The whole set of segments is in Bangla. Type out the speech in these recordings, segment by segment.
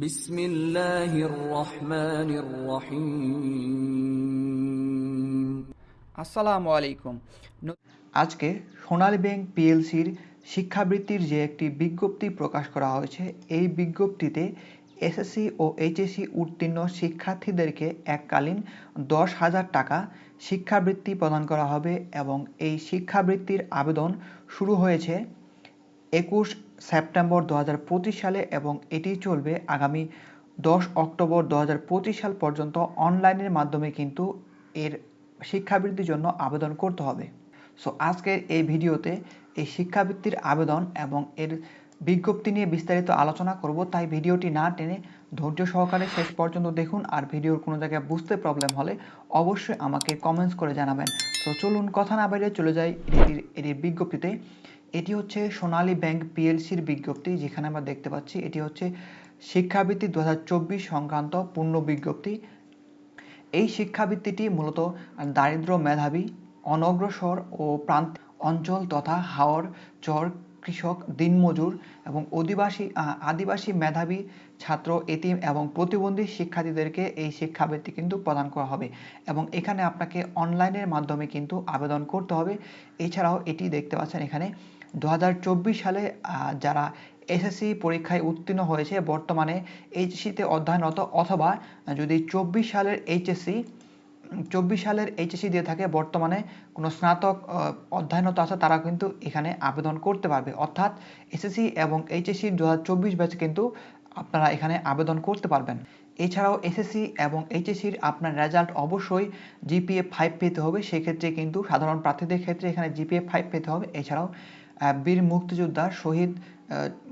বিসমিল্লাহির আসসালামু আলাইকুম। আজকে সোনালী ব্যাংক পিএলসির শিক্ষাবৃত্তির যে একটি বিজ্ঞপ্তি প্রকাশ করা হয়েছে এই বিজ্ঞপ্তিতে এসএসসি ও এইচএসসি উত্তীর্ণ শিক্ষার্থীদেরকে এককালীন দশ হাজার টাকা শিক্ষাবৃত্তি প্রদান করা হবে এবং এই শিক্ষাবৃত্তির আবেদন শুরু হয়েছে একুশ সেপ্টেম্বর দু হাজার পঁচিশ সালে এবং এটি চলবে আগামী দশ অক্টোবর দু হাজার পঁচিশ সাল পর্যন্ত অনলাইনের মাধ্যমে কিন্তু এর শিক্ষাবৃত্তির জন্য আবেদন করতে হবে। সো আজকের এই ভিডিওতে এই শিক্ষাবৃত্তির আবেদন এবং এর বিজ্ঞপ্তি নিয়ে বিস্তারিত আলোচনা করব, তাই ভিডিওটি না টেনে ধৈর্য সহকারে শেষ পর্যন্ত দেখুন। আর ভিডিওর কোনো জায়গায় বুঝতে প্রবলেম হলে অবশ্যই আমাকে কমেন্টস করে জানাবেন। তো চলুন কথা না বাইরে চলে যাই এটির এটির বিজ্ঞপ্তিতে। এটি হচ্ছে সোনালী ব্যাংক পিএলসির বিজ্ঞপ্তি, যেখানে আমরা দেখতে পাচ্ছি এটি হচ্ছে শিক্ষাবৃত্তি দু হাজার চব্বিশ সংক্রান্ত পূর্ণ বিজ্ঞপ্তি। এই শিক্ষাবৃত্তিটি মূলত দারিদ্র মেধাবী, অনগ্রসর ও প্রান্ত অঞ্চল তথা হাওর চর কৃষক, দিনমজুর এবং অধিবাসী আদিবাসী মেধাবী ছাত্র, এতিম এবং প্রতিবন্ধী শিক্ষার্থীদেরকে এই শিক্ষাবৃত্তি কিন্তু প্রদান করা হবে এবং এখানে আপনাকে অনলাইনের মাধ্যমে কিন্তু আবেদন করতে হবে। এছাড়াও এটি দেখতে পাচ্ছেন এখানে দু হাজার চব্বিশ সালে যারা এসএসসি পরীক্ষায় উত্তীর্ণ হয়েছে বর্তমানে এইচএসসিতে অধ্যয়নরত অথবা যদি চব্বিশ সালের এইচএসসি চব্বিশ সালের এইচএসসি দিয়ে থাকে বর্তমানে কোনো স্নাতক অধ্যয়নরত আছে তারা কিন্তু এখানে আবেদন করতে পারবে। অর্থাৎ এসএসসি এবং এইচএসসি দু হাজার চব্বিশ ব্যাচ কিন্তু আপনারা এখানে আবেদন করতে পারবেন। এছাড়াও এসএসসি এবং এইচএসসির আপনার রেজাল্ট অবশ্যই জিপিএ ফাইভ পেতে হবে। সেক্ষেত্রে কিন্তু সাধারণ প্রার্থীদের ক্ষেত্রে এখানে জিপিএ ফাইভ পেতে হবে। এছাড়াও বীর মুক্তিযোদ্ধা, শহীদ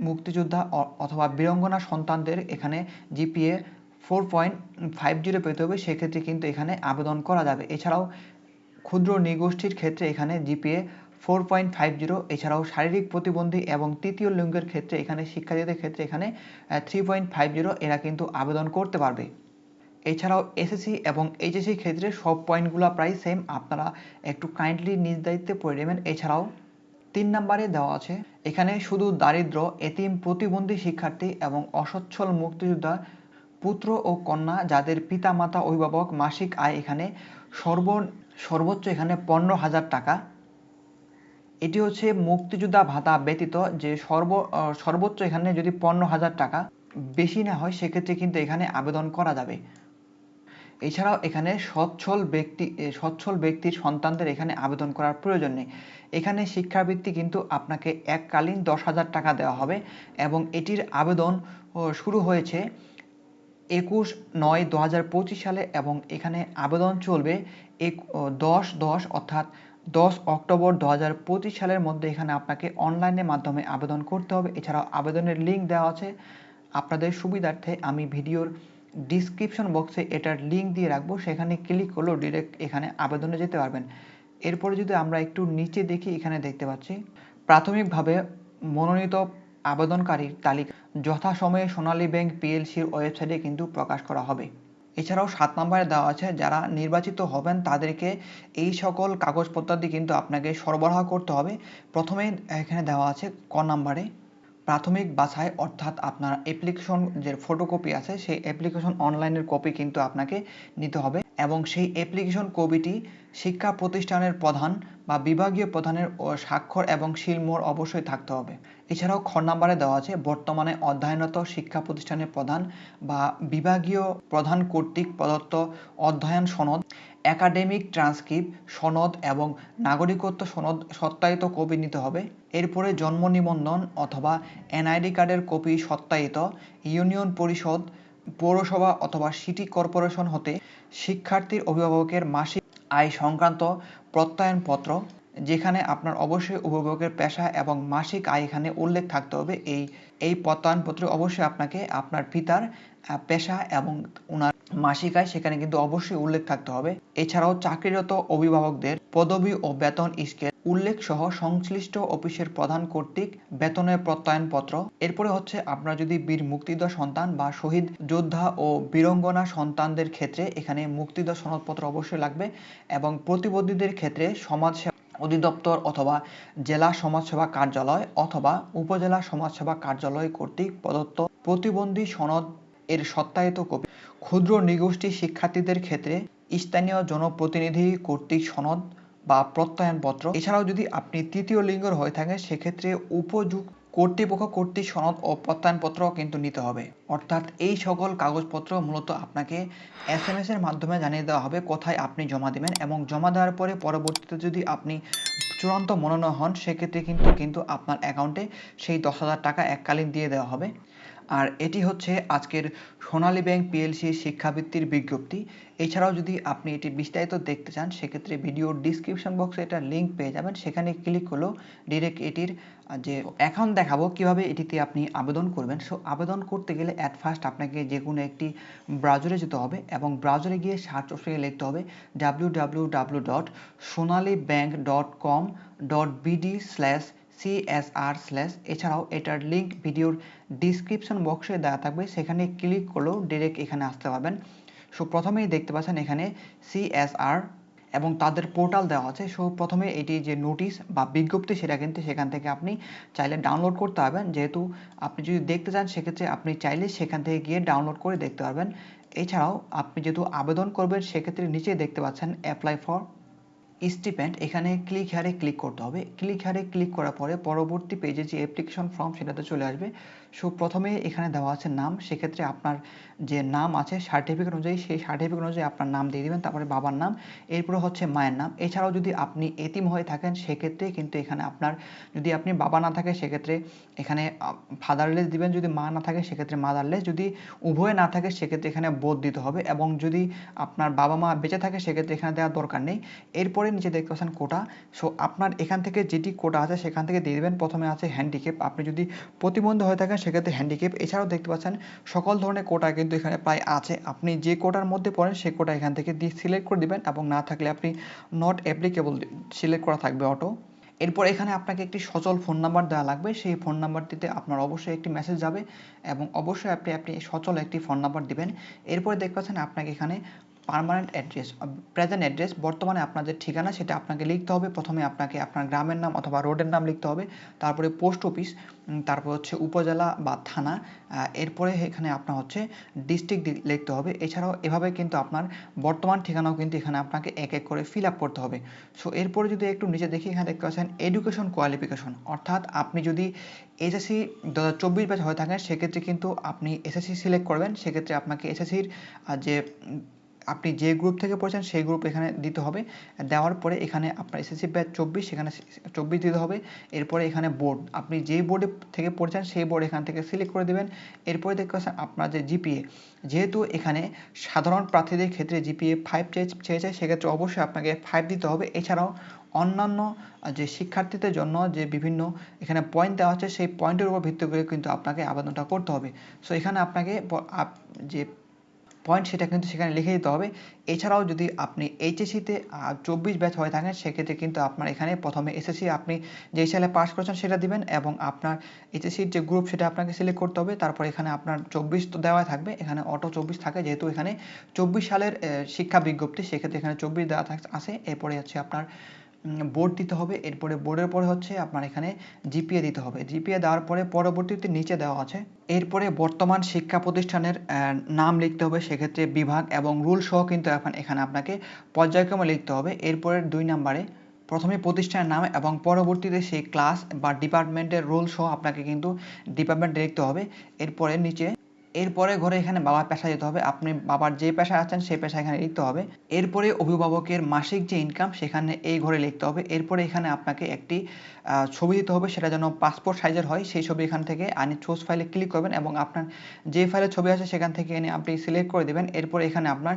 মুক্তিযোদ্ধা অথবা বীরঙ্গনা সন্তানদের এখানে GPA four point five zero পেতে হবে। সেক্ষেত্রে কিন্তু এখানে আবেদন করা যাবে। এছাড়াও ক্ষুদ্র নিগোষ্ঠীর ক্ষেত্রে এখানে GPA four point five zero এছাড়াও শারীরিক প্রতিবন্ধী এবং তৃতীয় লিঙ্গের ক্ষেত্রে এখানে শিক্ষার্থীদের ক্ষেত্রে এখানে থ্রি পয়েন্ট ফাইভ জিরো এরা কিন্তু আবেদন করতে পারবে। এছাড়াও এসএসসি এবং এইচএসসি ক্ষেত্রে সব পয়েন্টগুলো প্রায় সেম আপনারা একটু কাইন্ডলি নিজ দায়িত্বে পড়ে নেবেন। এছাড়াও তিন নম্বরে দেওয়া আছে, এখানে শুধু দারিদ্র, এতিম, প্রতিবন্ধী শিক্ষার্থী এবং অসচ্ছল মুক্তিযোদ্ধা, পুত্র ও কন্যা যাদের পিতা মাতা অভিভাবক মাসিক আয় এখানে সর্ব, সর্বোচ্চ এখানে পনেরো হাজার টাকা। এটি হচ্ছে মুক্তিযোদ্ধা ভাতা ব্যতীত যে সর্ব সর্বোচ্চ এখানে যদি পনেরো হাজার টাকা বেশি না হয়, সেক্ষেত্রে কিন্তু এখানে আবেদন করা যাবে। এছাড়াও এখানে সচ্ছল ব্যক্তি সচ্ছল ব্যক্তির সন্তানদের এখানে আবেদন করার প্রয়োজন নেই। এখানে শিক্ষাবৃত্তি কিন্তু আপনাকে এককালীন দশ হাজার টাকা দেওয়া হবে এবং এটির আবেদন শুরু হয়েছে একুশ নয় দু হাজার পঁচিশ সালে এবং এখানে আবেদন চলবে এক দশ দশ অর্থাৎ দশ অক্টোবর দু হাজার পঁচিশ সালের মধ্যে এখানে আপনাকে অনলাইনের মাধ্যমে আবেদন করতে হবে। এছাড়াও আবেদনের লিঙ্ক দেওয়া আছে। আপনাদের সুবিধার্থে আমি ভিডিওর ডিসক্রিপশন বক্সে এটার লিঙ্ক দিয়ে রাখব। সেখানে ক্লিক করলেও ডিরেক্ট এখানে আবেদনে যেতে পারবেন। এরপরে যদি আমরা একটু নিচে দেখি, এখানে দেখতে পাচ্ছি, প্রাথমিকভাবে মনোনীত আবেদনকারীর তালিকা যথাসময়ে সোনালী ব্যাংক পিএলসির ওয়েবসাইটে কিন্তু প্রকাশ করা হবে। এছাড়াও সাত নম্বরে দেওয়া আছে, যারা নির্বাচিত হবেন তাদেরকে এই সকল কাগজপত্রাদি কিন্তু আপনাকে সরবরাহ করতে হবে। প্রথমে এখানে দেওয়া আছে ক নম্বরে প্রাথমিক বাছাই অর্থাৎ আপনার অ্যাপ্লিকেশন যে ফটোকপি আছে, সেই অ্যাপ্লিকেশন অনলাইনের কপি কিন্তু আপনাকে নিতে হবে এবং সেই অ্যাপ্লিকেশন কপিটি শিক্ষা প্রতিষ্ঠানের প্রধান বা বিভাগীয় প্রধানের স্বাক্ষর এবং শিলমোহর অবশ্যই থাকতে হবে। এছাড়াও খ নাম্বারে দেওয়া আছে, বর্তমানে অধ্যয়নরত শিক্ষা প্রতিষ্ঠানের প্রধান বা বিভাগীয় প্রধান কর্তৃক প্রদত্ত অধ্যয়ন সনদ, একাডেমিক ট্রান্সক্রিপ্ট সনদ এবং নাগরিকত্ব সনদ সত্যায়িত কপি নিতে হবে। এরপরে জন্ম নিবন্ধন অথবা এনআইডি কার্ডের কপি সত্যায়িত, ইউনিয়ন পরিষদ, পৌরসভা অথবা সিটি কর্পোরেশন হতে শিক্ষার্থীর অভিভাবকের মাসিক আয় সংক্রান্ত প্রত্যয়নপত্র, যেখানে আপনার অবশ্যই উপভোগের পেশা এবং মাসিক আয় এখানে উল্লেখ থাকতে হবে। এই এই প্রত্যয়নপত্রে অবশ্যই আপনাকে আপনার পিতার পেশা এবং ওনার মাসিক আয় সেখানে কিন্তু অবশ্যই উল্লেখ থাকতে হবে। এছাড়াও চাকরিরত অভিভাবকদের পদবি ও বেতন স্কেল উল্লেখ সহ সংশ্লিষ্ট অফিসের প্রধান কর্তৃক বেতনের প্রত্যয়নপত্র। এরপরে হচ্ছে আপনার যদি বীর মুক্তিযোদ্ধা সন্তান বা শহীদ যোদ্ধা ও বীরঙ্গনা সন্তানদের ক্ষেত্রে এখানে মুক্তিযোদ্ধা সনদপত্র অবশ্যই লাগবে এবং প্রতিবন্ধীদের ক্ষেত্রে সমাজ অধিদপ্তর অথবা জেলা সমাজসেবা কার্যালয় অথবা উপজেলা সমাজসেবা কার্যালয় কর্তৃক প্রদত্ত প্রতিবন্ধী সনদ এর সত্যায়িত কপি ক্ষুদ্র নৃগোষ্ঠী শিক্ষার্থীদের ক্ষেত্রে স্থানীয় জনপ্রতিনিধি কর্তৃক সনদ বা প্রত্যয়নপত্র। এছাড়াও যদি আপনি তৃতীয় লিঙ্গের হয়ে থাকেন, সেক্ষেত্রে উপযুক্ত কর্তৃপক্ষ কর্তৃক সনদ ও প্রত্যয়নপত্র কিন্তু নিতে হবে। অর্থাৎ এই সকল কাগজপত্র মূলত আপনাকে এস এম এস এর মাধ্যমে জানিয়ে দেওয়া হবে কোথায় আপনি জমা দেবেন এবং জমা দেওয়ার পরে পরবর্তীতে যদি আপনি চূড়ান্ত মনোনয়ন হন, সেক্ষেত্রে কিন্তু কিন্তু আপনার অ্যাকাউন্টে সেই দশ হাজার টাকা এককালীন দিয়ে দেওয়া হবে। আর এটি হচ্ছে আজকের সোনালী ব্যাংক পিএলসি শিক্ষাবৃত্তির বিজ্ঞপ্তি। এছাড়াও যদি আপনি এটি বিস্তারিত দেখতে চান, সেক্ষেত্রে ভিডিওর ডিসক্রিপশন বক্সে এটা লিঙ্ক পেয়ে যাবেন। সেখানে ক্লিক করলেও ডিরেক্ট এটির যে এখন দেখাবো, কীভাবে এটিতে আপনি আবেদন করবেন। সো আবেদন করতে গেলে অ্যাট ফার্স্ট আপনাকে যে কোনো একটি ব্রাউজারে যেতে হবে এবং ব্রাউজারে গিয়ে সার্চ অপশনে লিখতে হবে W W W dot Sonali bank dot com dot BD slash CSR slash এছাড়াও এটার লিঙ্ক ভিডিওর ডিসক্রিপশন বক্সে দেওয়া থাকবে, সেখানে ক্লিক করলেও ডিরেক্ট এখানে আসতে পারবেন। সো প্রথমেই দেখতে পাচ্ছেন এখানে সিএসআর এবং তাদের পোর্টাল দেওয়া আছে। সো প্রথমে এটি যে নোটিশ বা বিজ্ঞপ্তি, সেটা কিন্তু সেখান থেকে আপনি চাইলে ডাউনলোড করতে পারবেন। যেহেতু আপনি যদি দেখতে চান, সেক্ষেত্রে আপনি চাইলে সেখান থেকে গিয়ে ডাউনলোড করে দেখতে পারবেন। এছাড়াও, আপনি যেহেতু আবেদন করবেন, সেক্ষেত্রে নিচে দেখতে পাচ্ছেন অ্যাপ্লাই ফর স্টিপেন্ড এখানে ক্লিক হারে ক্লিক করতে হবে। ক্লিক হারে ক্লিক করার পরে পরবর্তী পেজে যে অ্যাপ্লিকেশন ফর্ম সেটাতে চলে আসবে। সো প্রথমে এখানে দেওয়া আছে নাম, সেক্ষেত্রে আপনার যে নাম আছে সার্টিফিকেট অনুযায়ী সেই সার্টিফিকেট অনুযায়ী আপনার নাম দিয়ে দেবেন, তারপরে বাবার নাম, এরপরে হচ্ছে মায়ের নাম। এছাড়াও যদি আপনি এতিম হয়ে থাকেন, সেক্ষেত্রে কিন্তু এখানে আপনার যদি আপনি বাবা না থাকে, সেক্ষেত্রে এখানে ফাদারলেস দিবেন, যদি মা না থাকে, সেক্ষেত্রে মাদারলেস যদি উভয় না থাকে, সেক্ষেত্রে এখানে বোধ দিতে হবে এবং যদি আপনার বাবা মা বেঁচে থাকে, সেক্ষেত্রে এখানে দেওয়ার দরকার নেই। এরপরে নিচে দেখতে পাচ্ছেন কোটা, সো আপনার এখান থেকে যেটি কোটা আছে, সেখান থেকে দিয়ে দেবেন। প্রথমে আছে হ্যান্ডিক্যাপ আপনি যদি প্রতিবন্ধী হয়ে থাকেন সেক্ষেত্রে হ্যান্ডিক্যাপ এছাড়াও দেখতে পাচ্ছেন, সকল ধরনের কোটা কিন্তু এখানে প্রায় আছে। আপনি যে কোটার মধ্যে পড়েন, সেই কোটা এখান থেকে দিয়ে সিলেক্ট করে দিবেন এবং না থাকলে আপনি নট অ্যাপ্লিকেবল সিলেক্ট করা থাকবে অটো এরপর এখানে আপনাকে একটি সচল ফোন নাম্বার দেওয়া লাগবে। সেই ফোন নাম্বারটিতে আপনার অবশ্যই একটি মেসেজ যাবে এবং অবশ্যই আপনি আপনি সচল একটি ফোন নাম্বার দিবেন। এরপরে দেখতে পাচ্ছেন, আপনাকে এখানে পারমানেন্ট অ্যাড্রেস প্রেজেন্ট অ্যাড্রেস বর্তমানে আপনার যে ঠিকানা সেটা আপনাকে লিখতে হবে। প্রথমে আপনাকে আপনার গ্রামের নাম অথবা রোডের নাম লিখতে হবে। তারপরে পোস্ট অফিস তারপর হচ্ছে উপজেলা বা থানা এরপরে এখানে আপনার হচ্ছে ডিস্ট্রিক্ট লিখতে হবে। এছাড়াও এভাবে কিন্তু আপনার বর্তমান ঠিকানাও কিন্তু এখানে আপনাকে এক এক করে ফিল আপ করতে হবে। সো এরপরে যদি একটু নিচে দেখি, এখানে দেখতে পাচ্ছেন এডুকেশন কোয়ালিফিকেশন অর্থাৎ আপনি যদি এসএসসি দু হাজার চব্বিশ ব্যাচ হয়ে থাকেন, সেক্ষেত্রে কিন্তু আপনি এসএসসি সিলেক্ট করবেন। সেক্ষেত্রে আপনাকে এসএসসির যে আপনি যে গ্রুপ থেকে পড়েছেন, সেই গ্রুপ এখানে দিতে হবে। দেওয়ার পরে এখানে আপনার এসএসসি ব্যাচ চব্বিশ, সেখানে চব্বিশ দিতে হবে। এরপরে এখানে বোর্ড আপনি যেই বোর্ডে থেকে পড়েছেন, সেই বোর্ড এখান থেকে সিলেক্ট করে দেবেন। এরপরে দেখতে পাচ্ছেন আপনার যে জিপিএ যেহেতু এখানে সাধারণ প্রার্থীদের ক্ষেত্রে জিপিএ ফাইভ চেয়ে চেয়েছে সেক্ষেত্রে অবশ্যই আপনাকে ফাইভ দিতে হবে। এছাড়াও অন্যান্য যে শিক্ষার্থীদের জন্য যে বিভিন্ন এখানে পয়েন্ট দেওয়া আছে, সেই পয়েন্টের উপর ভিত্তি করে কিন্তু আপনাকে আবেদনটা করতে হবে। সো এখানে আপনাকে যে পয়েন্ট সেটা কিন্তু সেখানে লিখে দিতে হবে। এছাড়াও যদি আপনি এইচএসসিতে চব্বিশ ব্যাচ হয়ে থাকেন, সেক্ষেত্রে কিন্তু আপনার এখানে প্রথমে এসএসসি আপনি যেই সালে পাস করেছেন সেটা দিবেন এবং আপনার এইচএসসির যে গ্রুপ সেটা আপনাকে সিলেক্ট করতে হবে। তারপর এখানে আপনার চব্বিশ তো দেওয়া থাকবে। এখানে অটো চব্বিশ থাকে, যেহেতু এখানে চব্বিশ সালের শিক্ষা বিজ্ঞপ্তি, সেক্ষেত্রে এখানে চব্বিশ দেওয়া থাকে, আছে। এরপরে হচ্ছে আপনার বোর্ড দিতে হবে। এরপরে বোর্ডের পরে হচ্ছে আপনার এখানে জিপিএ দিতে হবে। জিপিএ দেওয়ার পরে পরবর্তীতে নিচে দেওয়া আছে। এরপরে বর্তমান শিক্ষা প্রতিষ্ঠানের নাম লিখতে হবে সেক্ষেত্রে বিভাগ এবং রুল সহ কিন্তু এখন এখানে আপনাকে পর্যায়ক্রমে লিখতে হবে। এরপরে দুই নাম্বারে প্রথমে প্রতিষ্ঠানের নাম এবং পরবর্তীতে সেই ক্লাস বা ডিপার্টমেন্টের রোল সহ আপনাকে কিন্তু ডিপার্টমেন্ট লিখতে হবে। এরপরে নিচে এরপরে ঘরে এখানে বাবার পেশা যেতে হবে। আপনি বাবার যে পেশায় আছেন সেই পেশা এখানে লিখতে হবে। এরপরে অভিভাবকের মাসিক যে ইনকাম সেখানে এই ঘরে লিখতে হবে। এরপরে এখানে আপনাকে একটি ছবি দিতে হবে। সেটা যেন পাসপোর্ট সাইজের হয়। সেই ছবি এখান থেকে আনি চোজ ফাইলে ক্লিক করবেন এবং আপনার যে ফাইলে ছবি আছে, সেখান থেকে এনে আপনি সিলেক্ট করে দেবেন। এরপরে এখানে আপনার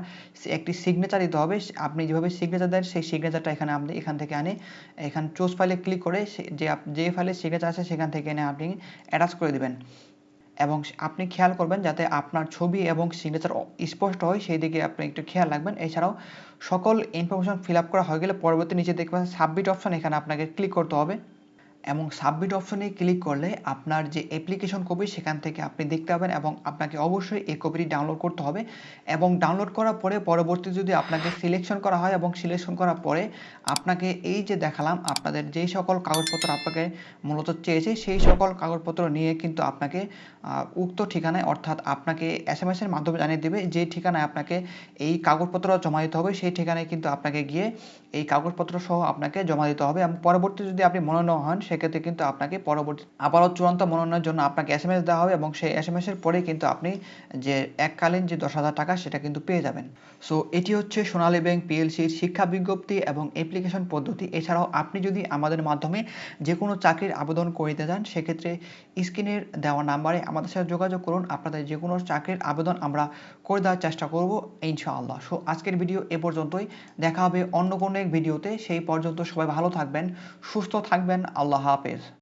একটি সিগনেচার দিতে হবে। আপনি যেভাবে সিগনেচার দেন, সেই সিগনেচারটা এখানে আপনি এখান থেকে আনে, এখানে চোজ ফাইলে ক্লিক করে যে যে ফাইলে সিগনেচার আছে, সেখান থেকে এনে আপনি অ্যাটাচ করে দেবেন। এবং আপনি খেয়াল করবেন যাতে আপনার ছবি এবং সিগনেচার স্পষ্ট হয়, সেই দিকে আপনি একটু খেয়াল রাখবেন। এছাড়াও সকল ইনফরমেশন ফিল আপ করা হয়ে গেলে পরবর্তী নিচে দেখবেন সাবমিট অপশন এখানে আপনাকে ক্লিক করতে হবে। এবং সাবমিট অপশনে ক্লিক করলে আপনার যে অ্যাপ্লিকেশন কপি সেখান থেকে আপনি দেখতে পাবেন এবং আপনাকে অবশ্যই এই কপিটি ডাউনলোড করতে হবে এবং ডাউনলোড করার পরে পরবর্তী যদি আপনাকে সিলেকশন করা হয় এবং সিলেকশন করার পরে আপনাকে এই যে দেখালাম আপনাদের যেই সকল কাগজপত্র আপনাকে মূলত চেয়েছে সেই সকল কাগজপত্র নিয়ে কিন্তু আপনাকে উক্ত ঠিকানায় অর্থাৎ আপনাকে এস এম এর মাধ্যমে জানিয়ে দেবে যে ঠিকানায় আপনাকে এই কাগজপত্র জমা দিতে হবে। সেই ঠিকানায় কিন্তু আপনাকে গিয়ে এই কাগজপত্র সহ আপনাকে জমা দিতে হবে এবং পরবর্তী যদি আপনি মনোনয়ন হন সেক্ষেত্রে কিন্তু আপনাকে পরবর্তী, আবারও চূড়ান্ত মনোনয়নের জন্য আপনাকে এস এম এস দেওয়া হবে এবং সেই এস এম এর পরেই কিন্তু আপনি যে এককালীন যে দশ হাজার টাকা সেটা কিন্তু পেয়ে যাবেন। সো এটি হচ্ছে সোনালী ব্যাংক পিএলসির শিক্ষা বিজ্ঞপ্তি এবং অ্যাপ্লিকেশন পদ্ধতি। এছাড়াও আপনি যদি আমাদের মাধ্যমে যে কোনো চাকরির আবেদন করিতে যান সেক্ষেত্রে স্ক্রিনের দেওয়া নাম্বারে আমাদের সাথে যোগাযোগ করুন। আপনাদের যে কোনো চাকরির আবেদন আমরা করে দেওয়ার চেষ্টা করব ইনশাআল্লাহ। সো আজকের ভিডিও এ পর্যন্তই। দেখা হবে অন্য কোনো এক ভিডিওতে। সেই পর্যন্ত সবাই ভালো থাকবেন, সুস্থ থাকবেন। আল্লাহ copies